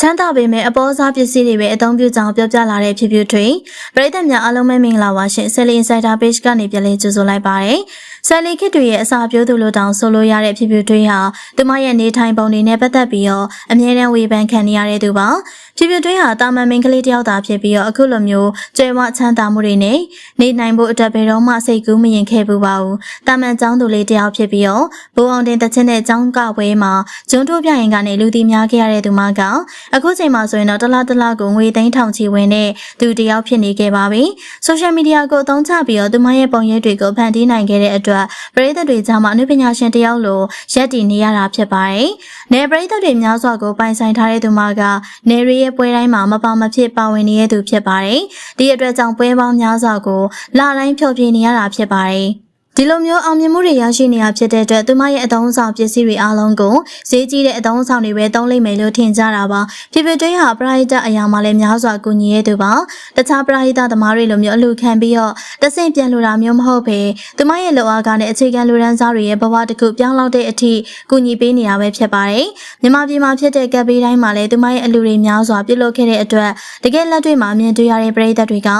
ချမ်းသာပေမဲ့အပေါ်စားပစ္စည်းတွေပဲအသုံးပြုကြောင်းပြောပြလာတဲ့ဖြစ်ဖြစ်တွေပရိသတ်များအားလုံးပဲမင်္ဂလာပါရှင်ဆယ်လီ Insider Page ကနေပြန်လည်ကြိုဆိုလိုက်ပါတယ် ဆယ်လီခစ်တွေရဲ့အစာပြိုးသူလိုတောင်ဆိုလိုရတဲ့ဖြစ်ဖြစ်တွေဟာသူမရဲ့နေထိုင်ပုံတွေနဲ့ပတ်သက်ပြီးတော့အမြဲတမ်းဝေဖန်ခံနေရတဲ့သူပါဖြစ်ဖြစ်တွေဟာတာမန်မင်္ဂလေးတယောက်သာဖြစ်ပြီးတော့အခုလိုမျိုးကျွဲဝချမ်းသာမှုတွေနဲ့နေနိုင်ဖို့အတွက်ဘယ်တော့မှစိတ်ကူးမရင်ခဲ့ဘူးပါဘူးတာမန်ចောင်းသူလေးတယောက်ဖြစ်ပြီးတော့ဘိုးအောင်တင်တချင်းတဲ့ចောင်းကပွဲမှာဂျွန်းထိုးပြရင်ကနေလူတီများခဲ့ရတဲ့သူမကအခုချိန်မှာဆိုရင်တော့တစ်လားတစ်လားကိုငွေသိန်းထောင်ချီဝင်တဲ့သူတစ်ယောက်ဖြစ်နေခဲ့ပါပြီ။ social media ကိုအသုံးချပြီးတော့သူမရဲ့ပုံရိပ်တွေကိုဖန်တီးနိုင်ခဲ့တဲ့အတွက်ပရိသတ်တွေကြားမှာအနုပညာရှင်တစ်ယောက်လိုရက်တည်နေရတာဖြစ်ပါတယ်။နယ်ပရိသတ်တွေများစွာကိုပိုင်ဆိုင်ထားတဲ့သူမကနယ်ရီရဲ့ပွဲတိုင်းမှာမပါမဖြစ်ပါဝင်နေတဲ့သူဖြစ်ပါတယ်။ဒီအတွက်ကြောင့်ပွဲပေါင်းများစွာကိုလာတိုင်းဖျော်ဖြေနေရတာဖြစ်ပါတယ်။ ဒီလိုမျိုးအောင်မြင်မှုတွေရရှိနေရဖြစ်တဲ့အတွက်သူမရဲ့အသုံးဆောင်ပစ္စည်းတွေအားလုံးကိုဈေးကြီးတဲ့အသုံးဆောင်တွေပဲသုံးလိမ့်မယ်လို့ထင်ကြတာပါဖြစ်ဖြစ်တွေးဟာပရိဟိတအရာမှလည်းများစွာကူညီရတဲ့သူပါတခြားပရိဟိတသမားတွေလိုမျိုးအလူခံပြီးတော့တဆင့်ပြန်လူတာမျိုးမဟုတ်ပဲသူမရဲ့လိုအားကနဲ့အခြေခံလူရန်စားတွေရဲ့ဘဝတစ်ခုပြောင်းလဲတဲ့အထိကူညီပေးနေတာပဲဖြစ်ပါတယ်မြန်မာပြည်မှာဖြစ်တဲ့ကပ်ဘေးတိုင်းမှာလည်းသူမရဲ့အလူတွေများစွာပြုလုပ်ခဲ့တဲ့အတွက်တကယ်လက်တွေ့မှာမြင်တွေ့ရတဲ့ပရိသတ်တွေက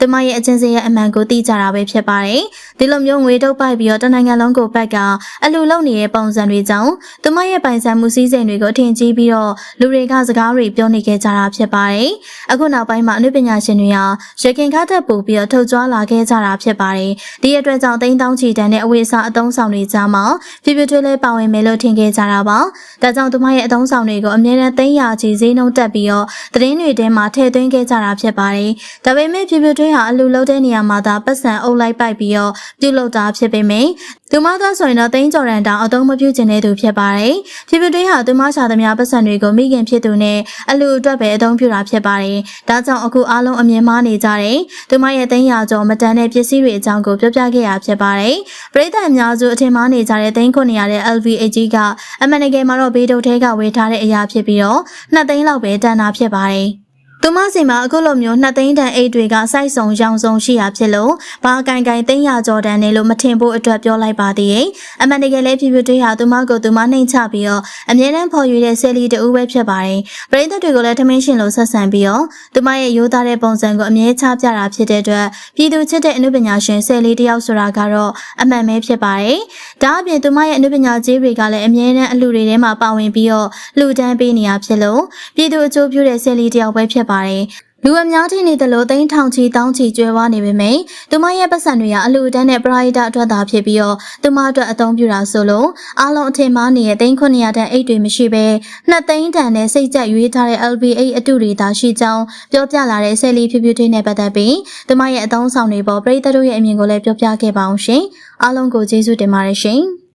သူမရဲ့အချင်းစရဲ့အမှန်ကိုသိကြတာပဲဖြစ်ပါတယ်ဒီလိုမျိုးငွေထုတ်ပိုက်ပြီးတော့တနိုင်ငံလုံးကိုဘက်ကအလူလုံနေတဲ့ပုံစံတွေကြောင့်သူမရဲ့ပိုင်ဆိုင်မှုစည်းစိမ်တွေကိုအထင်ကြီးပြီးတော့လူတွေကစကားတွေပြောနေခဲ့ကြတာဖြစ်ပါတယ်။အခုနောက်ပိုင်းမှာအနုပညာရှင်တွေဟာရခင်ကားတက်ပို့ပြီးတော့ထုတ်ကြွားလာခဲ့ကြတာဖြစ်ပါတယ်။ဒီအတွက်ကြောင့်တိန်းတောင်းချီတန်တဲ့အဝေးစားအသုံးဆောင်တွေကြားမှာဖြည်းဖြည်းထွေးလေးပါဝင်မယ်လို့ထင်ခဲ့ကြတာပါ။ဒါကြောင့်သူမရဲ့အသုံးဆောင်တွေကိုအမြဲတမ်းသိမ်းရချီဈေးနှုန်းတက်ပြီးတော့သတင်းတွေထဲမှာထည့်သွင်းခဲ့ကြတာဖြစ်ပါတယ်။ဒါပေမဲ့ဖြည်းဖြည်းထွေးဟာအလူလုံးတဲ့နေရာမှာသာပတ်စံအုပ်လိုက်ပိုက်ပြီးတော့ပြုတ်လုတာဖြစ်ပေမယ့်သူမသားဆိုရင်တော့တင်းကြော်ရန်တောင်အသုံးမပြုခြင်းတဲ့သူဖြစ်ပါတယ်။ဖြည်းဖြည်းတွေးဟာသူမရှာသမျှပတ်စံတွေကိုမိခင်ဖြစ်သူနဲ့အလူအတွက်ပဲအသုံးပြုတာဖြစ်ပါတယ်။ဒါကြောင့်အခုအားလုံးအမြင်မှားနေကြတယ်။သူမရဲ့တင်းရာကျော်မတန်တဲ့ပစ္စည်းတွေအကြောင်းကိုပြောပြခဲ့ရဖြစ်ပါတယ်။ပရိသတ်အများစုအထင်မှားနေကြတဲ့တင်းခွန်နေရတဲ့ LVAG ကအမှန်တကယ်မှာတော့ဘေးတုတ်ထဲကဝေထားတဲ့အရာဖြစ်ပြီးတော့နှစ်သိန်းလောက်ပဲတန်တာဖြစ်ပါတယ်။ သူမစီမှာအခုလိုမျိုးနှစ်သိန်းတန်အိတ်တွေကစိုက်ဆုံရောင်စုံရှိရာဖြစ်လို့ဘာကင်ကင်သိန်းရကြော်တန်နေလို့မထင်ဖို့အတွက်ပြောလိုက်ပါသေးရဲ့အမှန်တကယ်လည်းဖြည်းဖြည်းတွေးဟာသူမကိုသူမနှိမ်ချပြီးတော့အမြဲတမ်းဖော်ရွေတဲ့ဆယ်လီတူပဲဖြစ်ပါတယ်ပရိသတ်တွေကိုလည်းထမင်းရှင်လိုဆက်ဆံပြီးတော့သူမရဲ့ရိုးသားတဲ့ပုံစံကိုအမြဲချပြတာဖြစ်တဲ့အတွက်ပြည်သူချစ်တဲ့အမှုပညာရှင်ဆယ်လီတယောက်ဆိုတာကတော့အမှန်ပဲဖြစ်ပါတယ်ဒါအပြင်သူမရဲ့အမှုပညာကြီးတွေကလည်းအမြဲတမ်းအလှူတွေထဲမှာပါဝင်ပြီးတော့လှူဒန်းပေးနေရဖြစ်လို့ပြည်သူအကျိုးပြုတဲ့ဆယ်လီတယောက်ပဲဖြစ်ပါတယ်လူအများထင်နေသလိုသိန်းထောင်ချီတောင်းချီကျွဲဝါနေပေမယ့်သူမရဲ့ပတ်စံတွေကအလူတန်းနဲ့ပရိုက်တာအတွက်သာဖြစ်ပြီးတော့သူမအတွက်အသုံးပြုတာဆိုလို့အားလုံးအထင်မှားနေတဲ့သိန်း900တန်အိတ်တွေမရှိဘဲနှစ်သိန်းတန်နဲ့စိတ်ကြက်ရွေးထားတဲ့ LBA အတုတွေသာရှိကြောင်းပြောပြလာတဲ့ဆယ်လီဖြူဖြူထွေးနဲ့ပတ်သက်ပြီးသူမရဲ့အသုံးဆောင်တွေပေါ်ပရိသတ်တို့ရဲ့အမြင်ကိုလည်းပြောပြခဲ့ပါအောင်ရှင်အားလုံးကိုကျေးဇူးတင်ပါတယ်ရှင်